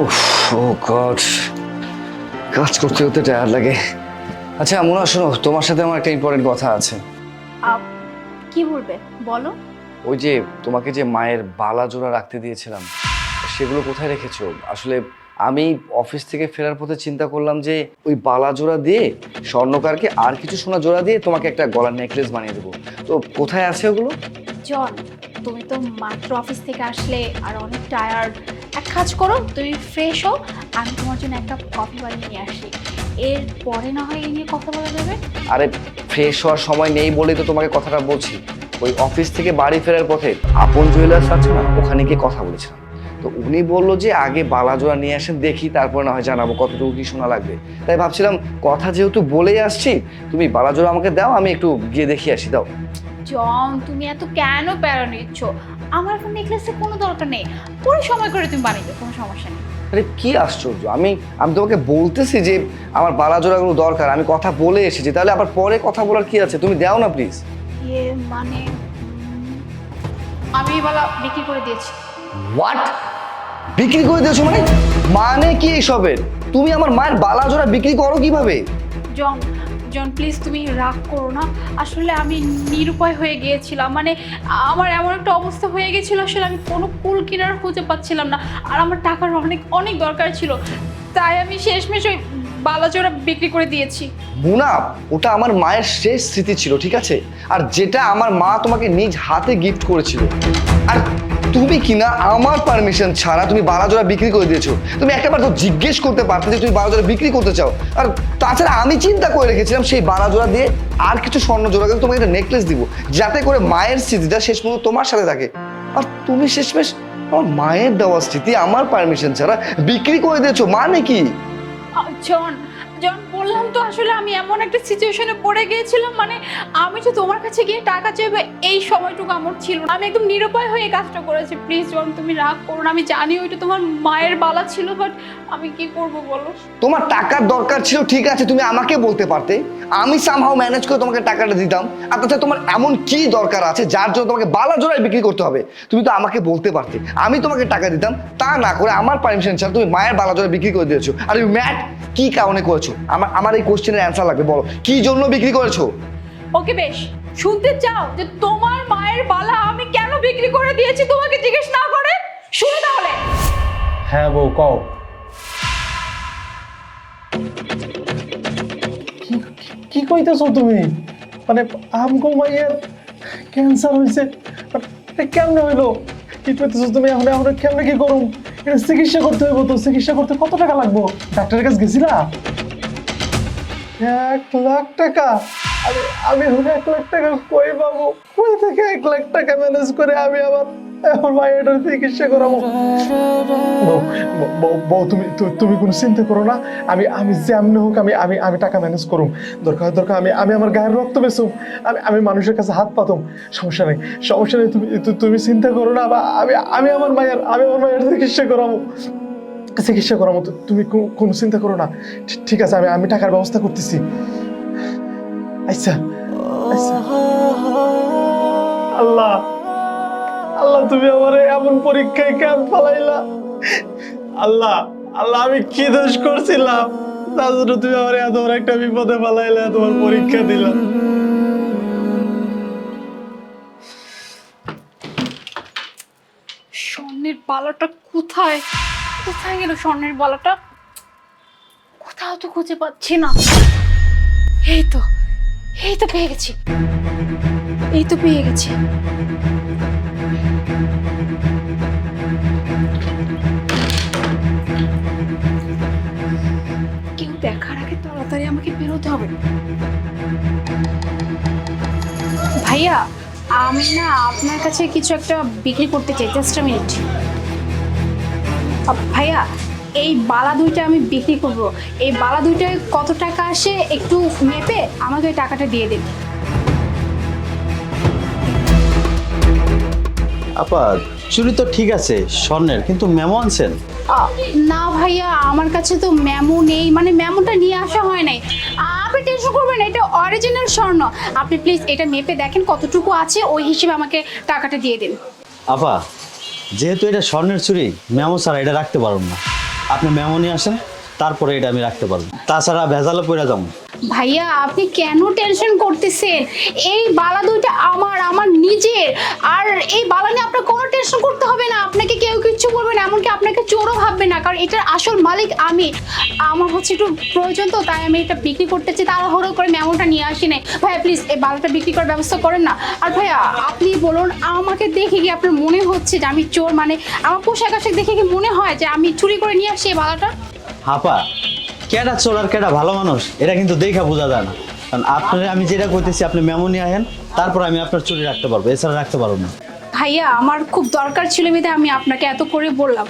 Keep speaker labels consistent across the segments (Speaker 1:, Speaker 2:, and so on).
Speaker 1: উফ ও গড। কাজ করতে করতে টায়ার লাগে। আচ্ছা মোনা শোনো তোমার সাথে আমার একটা ইম্পর্টেন্ট কথা আছে।
Speaker 2: কি বলবে? বলো।
Speaker 1: ওই যে তোমাকে যে মায়ের বালা জোড়া রাখতে দিয়েছিলাম সেগুলো কোথায় রেখেছো? আসলে আমি অফিস থেকে ফেরার পথে চিন্তা করলাম যে ওই বালা জোড়া দিয়ে স্বর্ণকারকে আর কিছু সোনা জোড়া দিয়ে তোমাকে একটা গলার নেকলেস বানিয়ে দেবো। তো কোথায় আছে ওগুলো?
Speaker 2: জন তুমি তো মাত্র অফিস থেকে আসলে আর অনেক টায়ার্ড এক কাজ করো তুমি ফ্রেশ হও আমি তোমার জন্য একটা কফি বানিয়ে নিয়ে আসি। এর পরে না হয় এই নিয়ে কথা বলা যাবে?
Speaker 1: আরে ফ্রেশ হওয়ার সময় নেই বলেই তো তোমাকে কথাটা বলছি। ওই অফিস থেকে বাড়ি ফেরার পথে আপন জুয়েলার্স আছে না ওখানে গিয়ে কথা বলেছিলাম। তো উনি বলল যে আগে বালাজোড়া নিয়ে আসেন দেখি তারপর না হয় জানাব কতটুকু কি শোনা লাগবে? তাই ভাবছিলাম কথা যেহেতু বলেই আসছি তুমি বালাজোড়া আমাকে দাও আমি একটু গিয়ে দেখি আসি দাও।
Speaker 2: জন তুমি এত কেন প্যারা নিচ্ছ? আমার এখন নেকলেসের কোনো দরকার নেই। পরে সময় করে তুমি বানিয়ে দাও কোনো সমস্যা নেই।
Speaker 1: আরে কি আশ্চর্য! আমি আমি তোমাকে বলতেছি যে আমার বালাজোড়াগুলো দরকার আমি কথা বলে এসেছি তাহলে আবার পরে কথা বলার কি আছে? তুমি দাও না প্লিজ
Speaker 2: ইয়ে মানে আমি বালা বিক্রি করে দিয়েছি।
Speaker 1: হোয়াট বিক্রি করে দিয়েছ মানে? মানে কি এসবের? তুমি আমার মায়ের বালা জোড়া বিক্রি করো কীভাবে?
Speaker 2: জন জন প্লিজ তুমি রাগ করো না। আসলে আমি নিরুপায় হয়ে গিয়েছিলাম। মানে আমার এমন একটা অবস্থা হয়ে গেছিল আসলে আমি কোনো কুল কিনার খুঁজে পাচ্ছিলাম না। আর আমার টাকার অনেক অনেক দরকার ছিল। তাই আমি শেষমেশ ওই বালাজোড়া বিক্রি করে দিয়েছি।
Speaker 1: মুনা, ওটা আমার মায়ের শেষ স্মৃতি ছিল, ঠিক আছে? আর যেটা আমার মা তোমাকে নিজ হাতে গিফট করেছিল। আর তুমি কিনা আমার পারমিশন ছাড়া তুমি বালাজোড়া বিক্রি করে দিয়েছ? তুমি একটাবার তো জিজ্ঞেস করতে পারতে যে তুমি বালাজোড়া বিক্রি করতে চাও। আর তাছাড়া আমি চিন্তা করে রেখেছিলাম সেই বালাজোড়া দিয়ে আর কিছু স্বর্ণ জোড়া করে তোমাকে একটা নেকলেস দিব, যাতে করে মায়ের স্মৃতিটা শেষ পর্যন্ত তোমার সাথে থাকে। আর তুমি শেষমেশ আমার মায়ের দেওয়া স্মৃতি, আমার পারমিশন ছাড়া বিক্রি করে দিয়েছ মানে কি?
Speaker 2: chọn জন, বললাম তো আসলে আমি এমন একটা সিচুয়েশনে পড়ে গিয়েছিলাম মানে আমি তো তোমার কাছে গিয়ে টাকা চাইব, এই সময়টুকু আমার ছিল না। আমি একদম নিরুপায় হয়ে কাজটা করেছি। প্লিজ জন, তুমি রাগ করো না। আমি জানি ওইটা তোমার মায়ের বালা ছিল বাট আমি কি করব বলো?
Speaker 1: তোমার টাকার দরকার ছিল, ঠিক আছে, তুমি আমাকে বলতে পারতে। আমি সামহাও ম্যানেজ করে তোমাকে টাকাটা দিতাম। আর তাছাড়া তোমার এমন কি দরকার আছে, যার জন্য তোমাকে বালা জোড়ায় বিক্রি করতে হবে? তুমি তো আমাকে বলতে পারতে। আমি তোমাকে টাকা দিতাম, তা না করে আমার পারমিশন ছাড়া তুমি মায়ের বালা জোড়ায় বিক্রি করে দিয়েছ। আর তুমি ম্যাট কি কারণে করেছ? আমার আমার এই কোশ্চেনের অ্যান্সার লাগবে বলো। কি জন্য বিক্রি করেছ?
Speaker 2: ওকে বেশ শুনতে চাও যে তোমার মায়ের বালা আমি কেন বিক্রি করে দিয়েছি তোমাকে জিজ্ঞেস না করে? শুনে তাহলে।
Speaker 3: হ্যাঁ বউ কও। কি- কি কইতেছো তুমি? মানে আম আমগো মাইয়ের ক্যান্সার হয়েছে মানে কেমনে হইল? কি কইতেছো তুমি? এখন এখন কেমনে কি করুম? এটা চিকিৎসা করতে হইব তো। চিকিৎসা করতে কত টাকা লাগবো? ডাক্তারের কাছে গেছিলা? এক লাখ টাকা? আমি আমি এক লাখ টাকা কই পাবো? কই থেকে এক লাখ টাকা ম্যানেজ করে আমি আবার আমার মায়ের চিকিৎসা করাবো? বউ, তুমি তুমি কোনো চিন্তা করো না। আমি আমি যেমন হোক আমি আমি আমি টাকা ম্যানেজ করুম। দরকার দরকার আমি আমি আমার গায়ের রক্ত বেসুম আমি আমি মানুষের কাছে হাত পাতম। সমস্যা নেই সমস্যা নেই তুমি তুমি চিন্তা করো না বা আমি আমি আমার মায়ের আমি আমার মায়ের চিকিৎসা করাবো। চিকিৎসা করার মতো তুমি কোনো চিন্তা করো না। ঠিক আছে, আমি আমি টাকার ব্যবস্থা করতেছি। আচ্ছা আল্লাহ আল্লাহ, তুমি আমার এমন পরীক্ষায় কেন ফালাইলা আল্লাহ আল্লাহ, আমি কি দোষ করছিলাম? তার জন্য তুমি আমার এত একটা বিপদে ফালাইলা তোমার পরীক্ষা দিলাম
Speaker 2: স্বর্ণের বালাটা কোথায়? কোথায় গেল স্বর্ণের বালাটা কোথাও তো খুঁজে পাচ্ছি না। এই তো এই তো পেয়ে গেছি। এই তো পেয়ে গেছি। কেউ দেখার আগে তাড়াতাড়ি আমাকে বেরোতে হবে। ভাইয়া, আমি না আপনার কাছে কিছু একটা বিক্রি করতে চাই, জাস্ট মিনিট। ভাইয়া এই বালা দুইটা আমি বিক্রি করব। এই বালা দুইটায় কত টাকা আসে একটু মেপে আমাকে ওই টাকাটা দিয়ে দিন।
Speaker 4: আপা চুরি তো ঠিক আছে স্বর্ণের কিন্তু মেমো আনছেন।
Speaker 2: না ভাইয়া আমার কাছে তো মেমো নেই মানে মেমোটা নিয়ে আসা হয় নাই। আপনি টেনশন করবেন না, এটা অরিজিনাল স্বর্ণ। আপনি প্লিজ এটা মেপে দেখেন কতটুকু আছে ওই হিসেবে আমাকে টাকাটা দিয়ে দিন।
Speaker 4: আপা যেহেতু এটা স্বর্ণের চুরি মেমো ছাড়া এটা রাখতে পারব না। আপনি মেমো নিয়ে আসেন, তারপরে এটা আমি রাখতে পারব। তাছাড়া ভেজালও পড়ে যাব।
Speaker 2: ভাইয়া, আপনি কেন টেনশন করতেছেন? এই বালা দুইটা আমার আমার নিজের। আর এই বালা নিয়ে আপনার কোনো টেনশন করতে হবে না। আপনাকে কেউ কিচ্ছু বলবে না, এমনকি আপনাকে চোরও ভাববে না, কারণ এটার আসল মালিক আমি। আমার হচ্ছে একটু প্রয়োজন তো, তাই আমি এটা বিক্রি করতে চাই তাড়াহুড়ো করে এমনটা নিয়ে আসি নাই। ভাইয়া প্লিজ এই বালাটা বিক্রি করার ব্যবস্থা করেন না। আর ভাইয়া, আপনি বলুন, আমাকে দেখে কি আপনার মনে হচ্ছে যে আমি চোর? মানে আমার পোশাক আশাক দেখে কি মনে হয় যে আমি চুরি করে নিয়ে আসি এই বালাটা?
Speaker 4: হাপা কেডা চোর আর কেডা ভালো মানুষ এটা কিন্তু দেখা বোঝা যায় না। কারণ আপনার আমি যেটা করতেছি আপনি মেমো নিয়ে আহেন তারপর আমি আপনার চুরি রাখতে পারব এছাড়া রাখতে পারব না।
Speaker 2: ভাইয়া আমার খুব দরকার ছিল বিধে আমি আপনাকে এত করে বললাম।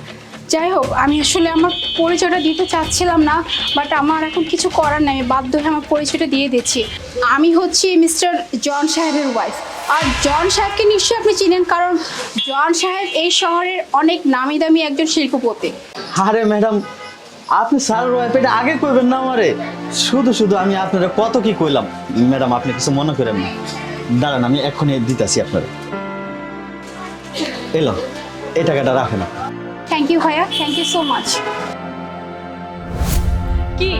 Speaker 2: যাই হোক আমি আসলে আমার পরিচয়টা দিতে চাচ্ছিলাম না বাট আমার এখন কিছু করার নেই বাধ্য হয়ে আমার পরিচয়টা দিয়ে দিচ্ছি। আমি হচ্ছি মিস্টার জন সাহেবের ওয়াইফ আর জন সাহেবকে নিশ্চয়ই আপনি চিনেন কারণ জন সাহেব এই শহরের অনেক নামি দামি একজন শিল্পপতি।
Speaker 4: আরে ম্যাডাম আপনি স্যার এটা আগে কইবেন না আমারে। শুধু শুধু আমি আপনারা কত কি কইলাম। ম্যাডাম আপনি কিছু মনে করেন না। দাঁড়ান আমি এক্ষুনি দিতেছি আপনার। এলো এই টাকাটা রাখেন।
Speaker 2: থ্যাংক ইউ ভাইয়া। থ্যাংক ইউ সো মাচ কি?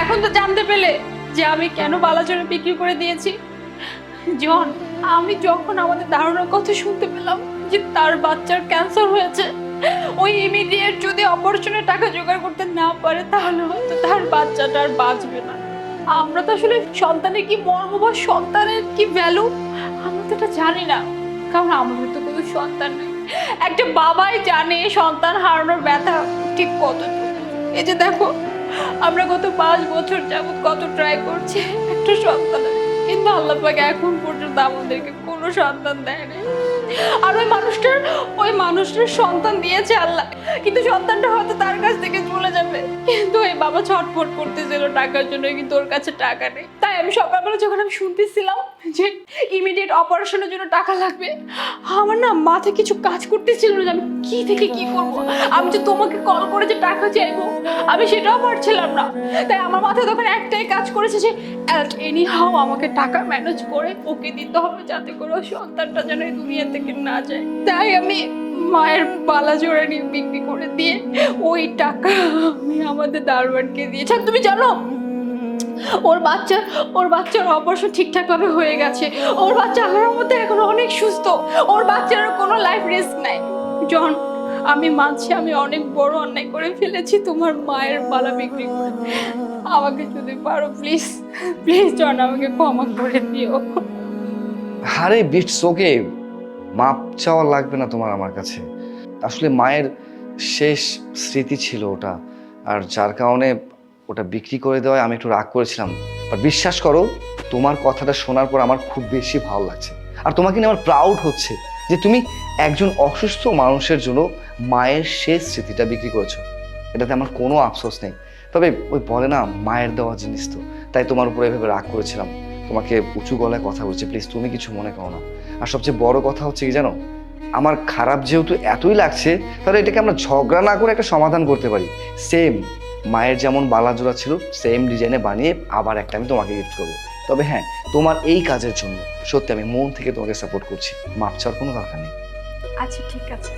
Speaker 2: এখন তো জানতে পেলে যে আমি কেন বালাজোরে বিক্রি করে দিয়েছি? জন আমি যখন আমাদের ধারণার কথা শুনতে পেলাম যে তার বাচ্চার ক্যান্সার হয়েছে ওই ইমিডিয়েট যদি অপারেশনের টাকা জোগাড় করতে না পারে, তাহলে হয়তো তার বাচ্চাটা আর বাঁচবে না। আমরা তো আসলে সন্তানের কি মর্ম বা সন্তানের কি ভ্যালু আমরা তো এটা জানি না। কারণ আমাদের তো কোনো সন্তান নেই। একটা বাবাই জানে সন্তান হারানোর ব্যথা ঠিক কত এই যে দেখো, আমরা গত পাঁচ বছর যাবত কত ট্রাই করছি একটা সন্তান কিন্তু আল্লাহ পাক এখন পর্যন্ত আমাদেরকে কোনো সন্তান দেয়নি। আর ওই মানুষটার ওই মানুষটার সন্তান দিয়েছে আল্লাহ। কিন্তু সন্তানটা হয়তো তার কাছ থেকে বাবা ছটফট করতেছিল টাকার জন্য কিন্তু ওর কাছে টাকা নেই। তাই আমি সকালবেলা যখন আমি শুনতেছিলাম যে ইমিডিয়েট অপারেশনের জন্য টাকা লাগবে, আমার না মাথায় কিছু কাজ করতেছিল না আমি কি থেকে কি করব? আমি যে তোমাকে কল করে যে টাকা চাইব, আমি সেটাও পারছিলাম না। তাই আমার মাথায় তখন একটাই কাজ করেছে যে এনি হাও আমাকে টাকা ম্যানেজ করে ওকে দিতে হবে যাতে করে সন্তানটা যেন এই দুনিয়া থেকে না যায়। তাই আমি মায়ের বালা জোড়া নিয়ে বিক্রি করে দিয়ে ওই টাকা আমি আমাদের দারোয়ানকে দিয়েছি তুমি জানো, ওর বাচ্চা ওর বাচ্চার অপারেশন ঠিকঠাক ভাবে হয়ে গেছে। ওর বাচ্চা আল্লাহর মধ্যে এখন অনেক সুস্থ। ওর বাচ্চার কোনো লাইফ রিস্ক নাই। জন, আমি মানছি আমি অনেক বড় অন্যায় করে ফেলেছি, তোমার মায়ের পালা বিক্রি করে। আমাকে যদি পারো প্লিজ প্লিজ জন, আমাকে ক্ষমা করে দিও।
Speaker 1: আরে বিটস ওকে মাপ চাওয়া লাগবে না তোমার আমার কাছে। আসলে মায়ের শেষ স্মৃতি ছিল ওটা, আর যার কারণে ওটা বিক্রি করে দেওয়ায় আমি একটু রাগ করেছিলাম। বিশ্বাস করো, তোমার কথাটা শোনার পর আমার খুব বেশি ভালো লাগছে। আর তোমাকে নিয়ে আমার প্রাউড হচ্ছে যে তুমি একজন অসুস্থ মানুষের জন্য মায়ের শেষ স্মৃতিটা বিক্রি করেছ। এটাতে আমার কোনো আফসোস নেই। তবে ওই বলে না, মায়ের দেওয়া জিনিস তো। তাই তোমার উপরে এভাবে রাগ করেছিলাম। তোমাকে উঁচু গলায় কথা বলছি প্লিজ তুমি কিছু মনে করো না। আর সবচেয়ে বড় কথা হচ্ছে কি জানো? আমার খারাপ যেহেতু এতই লাগছে, তাহলে এটাকে আমরা ঝগড়া না করে একটা সমাধান করতে পারি। সেম মায়ের যেমন বালা জোড়া ছিল সেম ডিজাইনে বানিয়ে আবার একটা আমি তোমাকে গিফট করব। তবে হ্যাঁ তোমার এই কাজের জন্য সত্যি আমি মন থেকে তোমাকে সাপোর্ট করছি। মাপ চাওয়ার কোনো দরকার নেই।
Speaker 2: আচ্ছা ঠিক আছে।